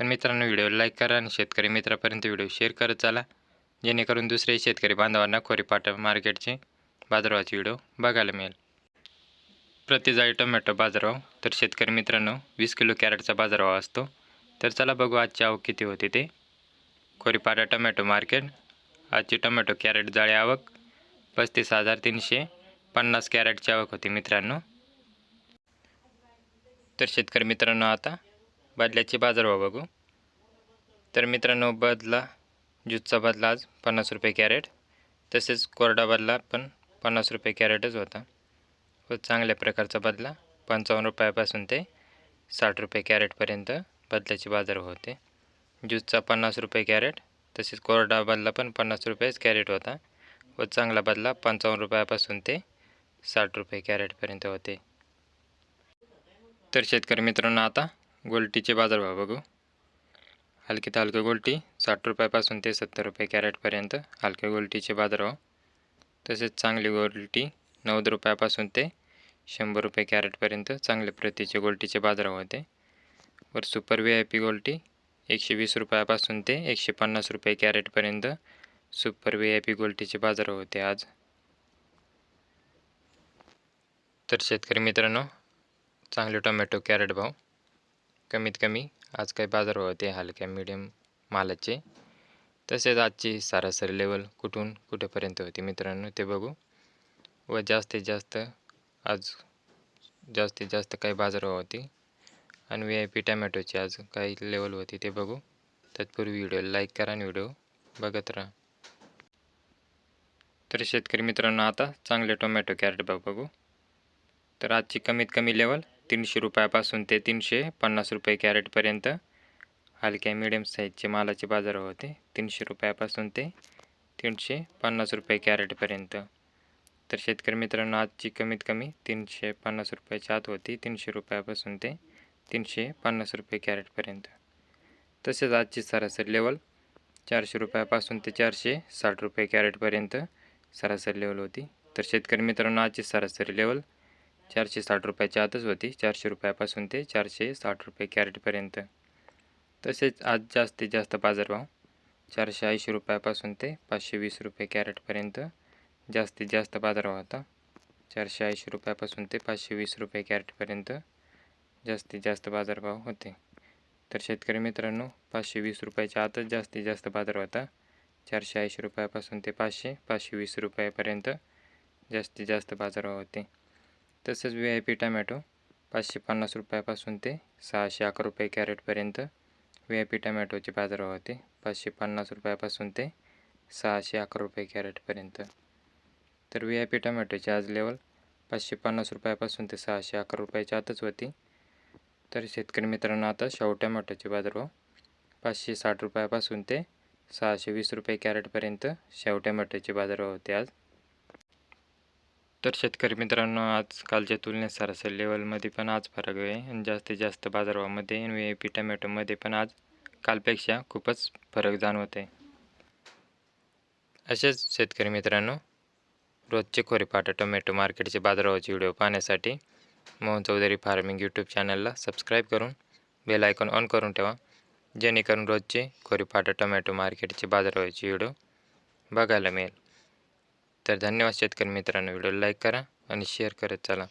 तर मित्रांनो video like करा आणि शेतकरी मित्रापर्यंत व्हिडिओ शेअर करत चला. जेणेकरून दुसरे शेतकरी बांधवांना खोरीपाटा मार्केटचे बाजारभावाचे व्हिडिओ बघायला मिळेल. प्रतिजाळी टोमॅटो बाजारभाव तर शेतकरी मित्रांनो वीस किलो कॅरेटचा बाजारभाव असतो. तर चला बघू आजची आवक किती होती ते. खोरीपाटा टोमॅटो मार्केट आजची टोमॅटो कॅरेट जाळी आवक पस्तीस हजार तीनशे पन्नास कॅरेटची आवक होती मित्रांनो. तर शेतकरी मित्रांनो आता बदल्याचे बाजारभाव बघू. तर मित्रांनो बदला. ज्यूसचा बदला आज पन्नास रुपये कॅरेट. तसेच कोरडा बदला पण पन्नास रुपये कॅरेटच होता. व चांगल्या प्रकारचा बदला. पंचावन्न रुपयापासून ते साठ रुपये कॅरेटपर्यंत बदल्याचे बाजार होते. ज्यूसचा पन्नास रुपये कॅरेट. तसेच कोरडा बदला पण पन्नास रुपयेच कॅरेट होता. व चांगला बदला पंचावन्न रुपयापासून ते साठ रुपये कॅरेटपर्यंत होते. तर शेतकरी मित्रांनो आता गोल्टीचे बाजारभाव बघू. हलकी ते हलकी गोल्टी साठ रुपयापासून ते सत्तर रुपये कॅरेटपर्यंत हलक्या गोल्टीचे बाजारभाव. तसेच चांगली गोल्टी नव्वद रुपयापासून ते शंभर रुपये कॅरेटपर्यंत चांगल्या प्रतीचे गोल्टीचे बाजारभाव होते. वर सुपर व्ही आय पी गोल्टी एकशे वीस रुपयापासून ते एकशे पन्नास रुपये कॅरेटपर्यंत सुपर व्ही आय पी गोल्टीचे बाजारभाव होते आज. तर शेतकरी मित्रांनो चांगले टोमॅटो कॅरेट भाव कमीत कमी आज काही बाजारभाव होते हलक्या मिडियम मालाचे. तसेच आजची सरासरी लेवल कुठून कुठेपर्यंत होती मित्रांनो ते बघू. व जास्तीत जास्त आज जास्तीत जास्त काही बाजारभाव होती. आणि व्ही आय पी टमॅटोची आज काही लेवल होती ते बघू. तत्पूर्वी व्हिडिओ लाईक करा आणि व्हिडिओ बघत राहा. तर शेतकरी मित्रांनो आता चांगले टोमॅटो कॅरेट भाव बघू. तर आजची कमीत कमी लेवल तीनशे रुपयापासून ते तीनशे पन्नास रुपये कॅरेटपर्यंत हलक्या मिडियम साईजचे मालाचे बाजार होते. तीनशे रुपयापासून ते तीनशे पन्नास रुपये कॅरेटपर्यंत तर शेतकरी मित्रांनो आजची कमीत कमी तीनशे पन्नास रुपयाच्या आत होती. तीनशे रुपयापासून ते तीनशे पन्नास रुपये कॅरेटपर्यंत तसेच आजची सरासरी लेवल चारशे रुपयापासून ते चारशे साठ रुपये कॅरेटपर्यंत सरासरी लेवल होती. तर शेतकरी मित्रांनो आजची सरासरी लेवल चारशे साठ रुपयाच्या आतच होती. चारशे रुपयापासून ते चारशे साठ रुपये कॅरेटपर्यंत तसेच आज जास्तीत जास्त बाजारभाव चारशे ऐंशी रुपयापासून ते पाचशे वीस रुपये कॅरेटपर्यंत जास्तीत जास्त बाजारभाव होता. चारशे ऐंशी रुपयापासून ते पाचशे वीस रुपये कॅरेटपर्यंत जास्तीत जास्त बाजारभाव होते. तर शेतकरी मित्रांनो पाचशे वीस रुपयाच्या आतच जास्तीत जास्त बाजार होता. चारशे ऐंशी रुपयापासून ते पाचशे पाचशे वीस रुपयापर्यंत जास्तीत जास्त बाजारभाव होते. तसेच व्ही आय पी टमॅटो पाचशे पन्नास रुपयापासून ते सहाशे अकरा रुपये कॅरेटपर्यंत व्ही आय पी टमॅटोचे बाजारभाव होते. पाचशे पन्नास रुपयापासून ते सहाशे अकरा रुपये कॅरेटपर्यंत. तर व्ही आय पी टमॅटोची आज लेवल पाचशे पन्नास रुपयापासून ते सहाशे अकरा रुपयाच्या आतच होती. तर शेतकरी मित्रांनो आता शाहू टमॅटोचे बाजारभाव पाचशे साठ रुपयापासून ते सहाशे वीस रुपये कॅरेटपर्यंत शाहू टमॅटोचे बाजारभाव होते आज. तर शेतकरी मित्रांनो आजकालच्या तुलनेत सरासरी लेवलमध्ये पण आज फरक आहे. आणि जास्तीत जास्त बाजारभावामध्ये एन व्ही ए पी टमॅटोमध्ये पण आज कालपेक्षा खूपच फरक जाणवत आहे असेच शेतकरी मित्रांनो रोजचे खोरेपाटा टोमॅटो मार्केटचे बाजारभावाचे व्हिडिओ पाहण्यासाठी मोहन चौधरी फार्मिंग यूट्यूब चॅनलला सबस्क्राईब करून बेल आयकॉन ऑन करून ठेवा. जेणेकरून रोजचे खोरेपाटा टोमॅटो मार्केटचे बाजारभावाचे व्हिडिओ बघायला मिळेल. तर धन्यवाद शेतकरी मित्रांनो. व्हिडिओ लाईक करा आणि शेअर करत चला.